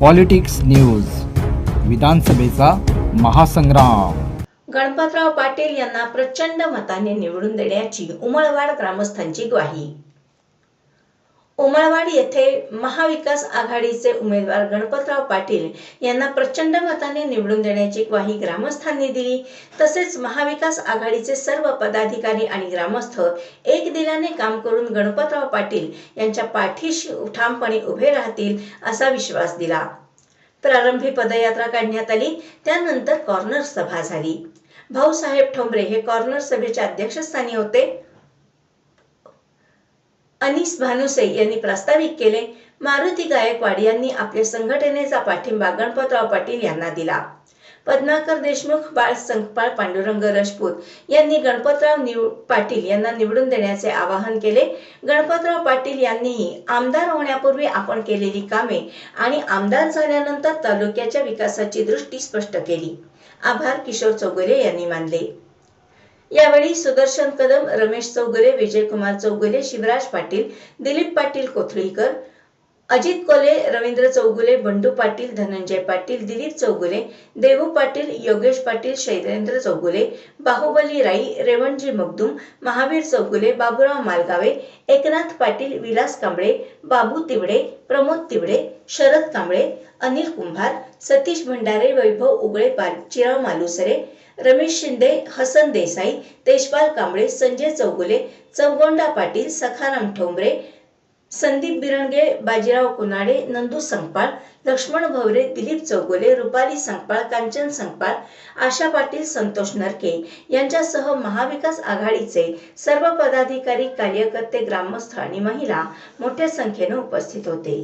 Politics news विधानसभेचा महासंग्राम. गणपतराव पाटील यांना प्रचंड मताने निवडून देण्याची उमळवाड ग्रामस्थांची ग्वाही. उमळवाड येथे महाविकास आघाडीचे उमेदवार गणपतराव पाटील यांना प्रचंड मताने निवडून देण्याची ग्वाही ग्रामस्थांनी दिली. तसेच महाविकास आघाडीचे सर्व पदाधिकारी आणि ग्रामस्थ एक दिलाने काम करून गणपतराव पाटील यांच्या पाठीशी ठामपणे उभे राहतील असा विश्वास दिला. प्रारंभी पदयात्रा काढण्यात आली त्यानंतर कॉर्नर सभा झाली. भाऊसाहेब ठोंबरे हे कॉर्नर सभेच्या अध्यक्षस्थानी होते. अनिस भानुसे यांनी प्रास्ताविक केले मारुती गायकवाड यांनी आपल्या संघटनेचा पाठिंबा गणपतराव पाटील यांना दिला. पद्माकर देशमुख बाळ संकपाळ पांडुरंग राजपूत यांनी गणपतराव निव पाटील यांना निवडून देण्याचे आवाहन केले. गणपतराव पाटील यांनीही आमदार होण्यापूर्वी आपण केलेली कामे आणि आमदार झाल्यानंतर तालुक्याच्या विकासाची दृष्टी स्पष्ट केली. आभार किशोर चौगुले यांनी मानले. यावेळी सुदर्शन कदम रमेश चौगुले विजयकुमार चौगुले शिवराज पाटील दिलीप पाटील कोथळीकर अजित कोले रवींद्र चौगुले बंडू पाटील धनंजय पाटील दिलीप चौगुले देवू पाटील योगेश पाटील शैलेंद्र चौगुले बाहुबली राई रेवणजी मगदूम महावीर चौगुले बाबुराव मालगावे एकनाथ पाटील विलास कांबळे बाबू तिवडे प्रमोद तिवडे शरद कांबळे अनिल कुंभार सतीश भंडारे वैभव उगळे पाल चिराव मालुसरे रमेश शिंदे हसन देसाई तेजपाल कांबळे संजय चौगुले चौगोंडा पाटील सखाराम ठोंबरे संदीप बिरणगे बाजीराव कुनाडे नंदू संपाळ लक्ष्मण भवरे दिलीप चौगुले रुपाली संपाळ कांचन संपाळ आशा पाटील संतोष नरके यांच्यासह महाविकास आघाडीचे सर्व पदाधिकारी कार्यकर्ते ग्रामस्थ आणि महिला मोठ्या संख्येने उपस्थित होते.